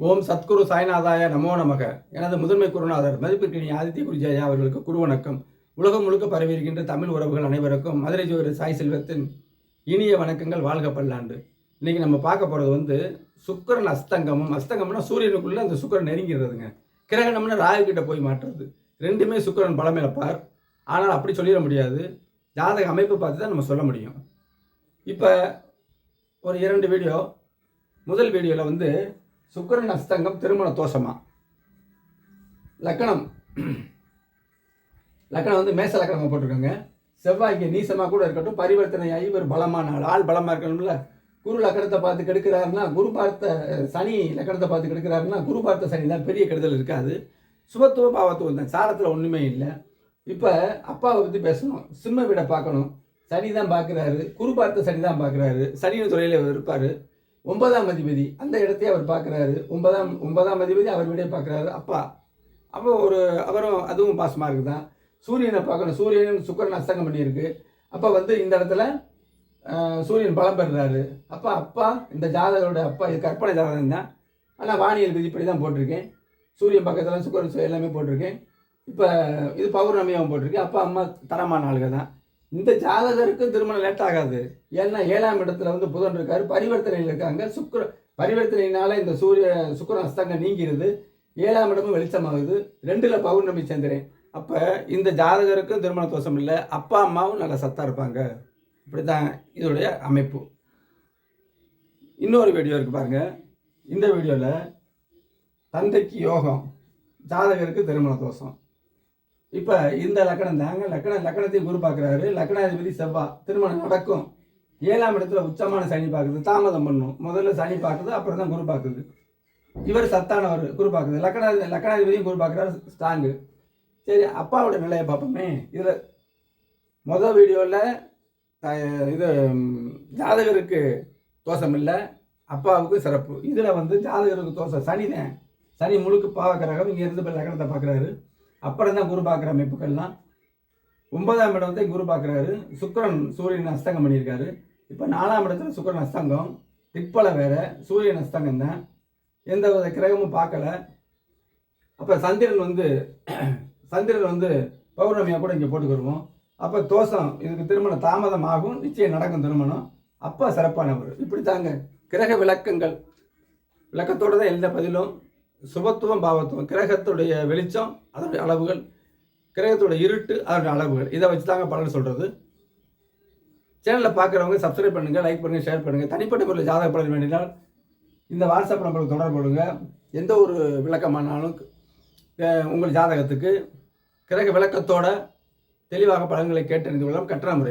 ஓம் சத்குரு சாய்நாதாய நமோ நமக. எனது முதன்மை குருநாதர் மதிப்பிற்கினி ஆதித்ய குருஜாயா அவர்களுக்கு குரு வணக்கம். உலகம் முழுக்க பரவி இருக்கின்ற தமிழ் உறவுகள் அனைவருக்கும் மதுரை ஜோதிடர் சாய் செல்வத்தின் இனிய வணக்கங்கள் வாழ்க பல்லாண்டு. இன்னைக்கு நம்ம பார்க்க போகிறது வந்து சுக்கரன் அஸ்தங்கமும். அஸ்தங்கம்னா சூரியனுக்குள்ளே அந்த சுக்கரன் நெருங்கிறதுங்க கிரகணம்னா ராகு கிட்ட போய் மாட்டுறது. ரெண்டுமே சுக்கரன் பலமிழப்பார் ஆனால் அப்படி சொல்லிட முடியாது. ஜாதக அமைப்பு பார்த்து தான் நம்ம சொல்ல முடியும். இப்போ ஒரு இரண்டு வீடியோ முதல் வீடியோவில் வந்து சுக்கிரன் அஸ்தங்கம் திருமண தோஷமா? லக்கணம். லக்கணம் வந்து மேச லக்கணமாக போட்டிருக்காங்க. செவ்வாய் இங்கே நீசமாக கூட இருக்கட்டும் பரிவர்த்தனை ஆகி ஒரு பலமான ஆள். ஆள் பலமாக இருக்கணும்ல. குரு லக்கணத்தை பார்த்து கெடுக்கிறாருன்னா குரு பார்த்த சனி லக்கணத்தை பார்த்து கெடுக்கிறாருன்னா குரு பார்த்த சனி தான் பெரிய கெடுதல் இருக்காது. சுபத்துவ பாவத்துவம் தான். சாரத்தில் ஒன்றுமே இல்லை. இப்போ அப்பாவை பற்றி பேசணும். சிம்ம வீடை பார்க்கணும். சனி தான் பார்க்குறாரு. குரு பார்த்த சனி தான் பார்க்குறாரு. சனியின் துறையில் அவர் இருப்பார். ஒன்பதாம் அதிபதி. அந்த இடத்தையே அவர் பார்க்குறாரு. ஒன்பதாம் ஒன்பதாம் அதிபதி அவர் விட பார்க்குறாரு. அப்பா அப்போ ஒரு அவரும் அதுவும் பாசமாக இருக்குதான் சூரியனை பார்க்கணும். சூரியனும் சுக்கரன் அஸ்தங்கம் பண்ணியிருக்கு. அப்போ வந்து இந்த இடத்துல சூரியன் பலம் பெறுறாரு. அப்போ அப்பா இந்த ஜாதகரோட அப்பா இது கற்பனை ஜாதகம் தான். ஆனால் வானியல் விதிப்படி தான் போட்டிருக்கேன். சூரியன் பக்கத்தில் சுக்கரன் எல்லாமே போட்டிருக்கேன். இப்போ இது பௌர்ணமியாகவும் போட்டிருக்கேன் அப்பா அம்மா தரமான ஆளுக தான். இந்த ஜாதகருக்கும் திருமணம் லேட் ஆகாது. ஏன்னா ஏழாம் இடத்துல வந்து புதன் இருக்காரு பரிவர்த்தனையில் இருக்காங்க. சுக்கர பரிவர்த்தனையினால இந்த சூரிய சுக்கரன் அஸ்தங்கம் நீங்கிறது ஏழாம் இடமும் வெளிச்சமாகுது. ரெண்டில் பௌர்ணமி சந்திரன். அப்போ இந்த ஜாதகருக்கும் திருமண தோஷம் இல்லை. அப்பா அம்மாவும் நல்ல சத்தாக இருப்பாங்க. இப்படி தான் இதோடைய அமைப்பு. இன்னொரு வீடியோ இருக்கு பாருங்க. இந்த வீடியோவில் தந்தைக்கு யோகம் ஜாதகருக்கு திருமண தோஷம். இப்போ இந்த லக்கணம் தாங்க. லக்கண லக்கணத்தையும் குரு பார்க்குறாரு. லக்கணாதிபதி செவ்வா. திருமணம் நடக்கும். ஏழாம் இடத்துல உச்சமான சனி பார்க்குது. தாமதம் பண்ணும். முதல்ல சனி பார்க்குது அப்புறம் தான் குரு பார்க்குது. இவர் சத்தானவர் குரு பார்க்குது. லக்கணா லக்கணாதிபதியும் குரு பார்க்குறாரு ஸ்ட்ராங்கு. சரி அப்பாவோட நிலையை பார்ப்போமே. இதில் மொதல் வீடியோவில் இது ஜாதகருக்கு தோஷம் இல்லை அப்பாவுக்கு சிறப்பு. இதில் வந்து ஜாதகருக்கு தோஷம். சனி தான் சனி முழுக்க பாவ கிரகம் இங்கே இருந்து போய் லக்கணத்தை பார்க்குறாரு. அப்புறம் தான் குரு பார்க்குற அமைப்புகள்லாம். ஒன்பதாம் இடம் வந்து குரு பார்க்குறாரு. சுக்கரன் சூரியன் அஸ்தங்கம் பண்ணியிருக்காரு. இப்போ நாலாம் இடத்துல சுக்கரன் அஸ்தங்கம். திப்பலை வேற சூரியன் அஸ்தங்கம் தான். எந்த வித கிரகமும் பார்க்கல. அப்போ சந்திரன் வந்து சந்திரன் வந்து பௌர்ணமியாக கூட இங்கே போட்டுக்கிடுவோம். அப்போ தோஷம் இதுக்கு திருமணம் தாமதம் ஆகும் நிச்சயம் நடக்கும் திருமணம். அப்பா சிறப்பானவர். இப்படி தாங்க கிரக விளக்கங்கள். விளக்கத்தோடு தான் எந்த பதிலும். சுபத்துவம் பாவத்துவம் கிரகத்துடைய வெளிச்சம் அதனுடைய அளவுகள் கிரகத்தோட இருட்டு அதனுடைய அளவுகள். இதை வச்சு தாங்க பலன் சொல்கிறது சேனலில் பார்க்குறவங்க சப்ஸ்கிரைப் பண்ணுங்கள் லைக் பண்ணுங்கள் ஷேர் பண்ணுங்கள் தனிப்பட்ட முறையில் ஜாதக பலன் வேண்டினால் இந்த வாட்ஸ்அப் நம்பருக்கு தொடர்பு எந்த ஒரு விளக்கமானாலும் உங்கள் ஜாதகத்துக்கு கிரக விளக்கத்தோட தெளிவாக பலன்களை கேட்டறிந்து கொள்ளலாம். கட்டண முறை.